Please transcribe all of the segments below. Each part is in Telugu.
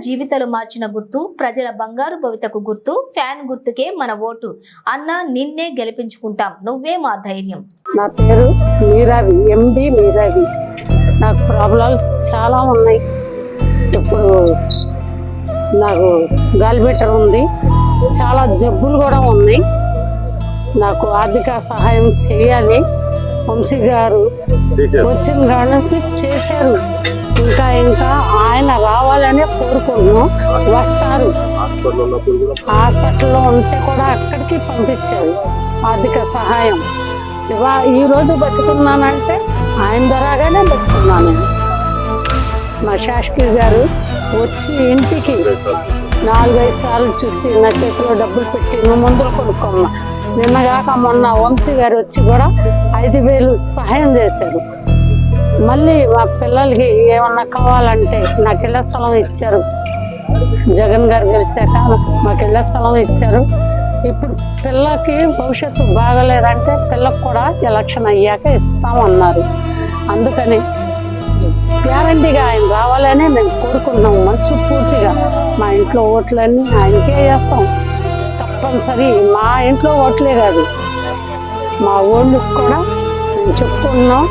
జీవితాలు మార్చిన గుర్తు ప్రజల బంగారు భవితకు గుర్తు ఫ్యాన్ గుర్తుకే మన ఓటు. అన్న నిన్నే గెలిపించుకుంటాం. నువ్వే మా ధైర్యం. నా పేరు మీరావి ఎండి మీరావి. నాకు ప్రాబ్లమ్స్ చాలా ఉన్నాయి. ఇప్పుడు నాకు గాలిబెటర్ ఉంది. చాలా జబ్బులు కూడా ఉన్నాయి. నాకు ఆర్థిక సహాయం చేయాలి. వంశీ గారు వచ్చిన కాడ నుంచి చేశారు. ఇంకా ఇంకా ఆయన రావాలనే కోరుకున్నాం వస్తారు. హాస్పిటల్లో ఉంటే కూడా అక్కడికి పంపించారు ఆర్థిక సహాయం. ఇవా ఈ రోజు బతుకున్నానంటే ఆయన ద్వారాగానే బతుకున్నాను మా శాస్త్రి గారు వచ్చి ఇంటికి నాలుగైదు సార్లు చూసి నా చేతిలో డబ్బులు పెట్టి నువ్వు మందులు కొనుక్కోమ్మా నిన్నగాక మొన్న వంశీ గారు వచ్చి కూడా ఐదు వేలు సహాయం చేశారు. మళ్ళీ మా పిల్లలకి ఏమన్నా కావాలంటే నాకు ఇళ్ళ స్థలం ఇచ్చారు. జగన్ గారు గెలిచాక మాకు ఇళ్ళ స్థలం ఇచ్చారు. ఇప్పుడు పిల్లకి భవిష్యత్తు బాగలేదంటే పిల్లకు కూడా ఎలక్షన్ అయ్యాక ఇస్తామన్నారు. అందుకని గ్యారంటీగా ఆయన రావాలనే మేము కోరుకుంటున్నాం. మనసు పూర్తిగా మా ఇంట్లో ఓట్లన్నీ ఆయనకే వేస్తాం. తప్పనిసరి మా ఇంట్లో ఓట్లే కాదు మా ఓళ్ళకి కూడా మేము చెప్తున్నాం.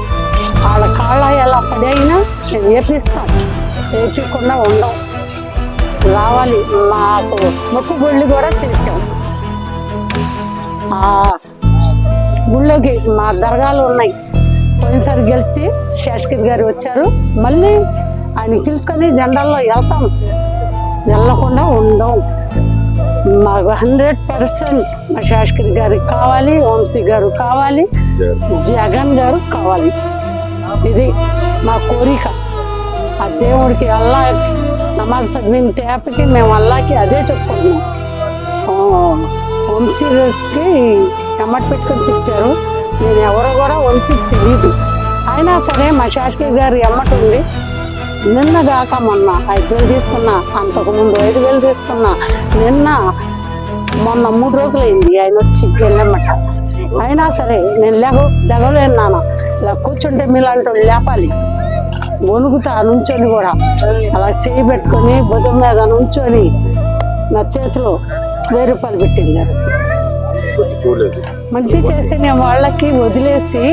వాళ్ళ కాళ్ళ ఎలా పడైనా మేము ఏపిస్తాం ఏపీకుండా ఉండం. రావాలి. మాకు మొక్కుబళ్ళు కూడా చేసాం ఆ గుళ్ళోకి మా దర్గాలు ఉన్నాయి. పోయినసారి గెలిచి శేషగిరి గారు వచ్చారు. మళ్ళీ ఆయన పిలుచుకొని జెండాల్లో వెళ్తాం. వెళ్ళకుండా ఉండం. మాకు హండ్రెడ్ పర్సెంట్ మా శేషగిరి గారికి కావాలి వంశీ గారు కావాలి జగన్ గారు కావాలి. ఇది మా కోరిక. ఆ దేవుడికి అల్లా నమాజ్ చదివిన తేపకి మేము అల్లాకి అదే చెప్పుకుంటున్నాం. వంశీకి టమాట పెట్టుకొని తిట్టారు. నేను ఎవరో కూడా వంశీకి తెలియదు అయినా సరే మా శాస్త్రి గారు ఎమ్మటి ఉంది. నిన్న కాక మొన్న ఐదు వేలు తీసుకున్నా అంతకు ముందు ఐదు వేలు తీసుకున్నా నిన్న మొన్న మూడు రోజులైంది. ఆయన వచ్చి వెళ్ళమ్మట అయినా సరే నేను లేగ లేగలేను నాన్న. ఇలా కూర్చుంటే మీలాంటి లేపాలి. వణుకుతా నుంచొని కూడా. అలా చేయి పెట్టుకొని భుజం మీద నుంచొని నా చేతిలో వెయ్యి రూపాయలు పెట్టిండారు. చూడలేదు. మంచి చేసిన వాళ్ళకి వదిలేసి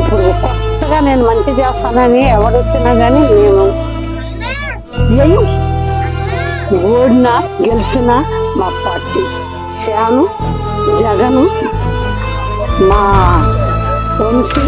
ఇప్పుడు కొత్తగా నేను మంచి చేస్తానని ఎవడు వచ్చినా కానీ నేను ఓడినా గెలిచిన మా పార్టీ ఫ్యాను జగను మా వంశీ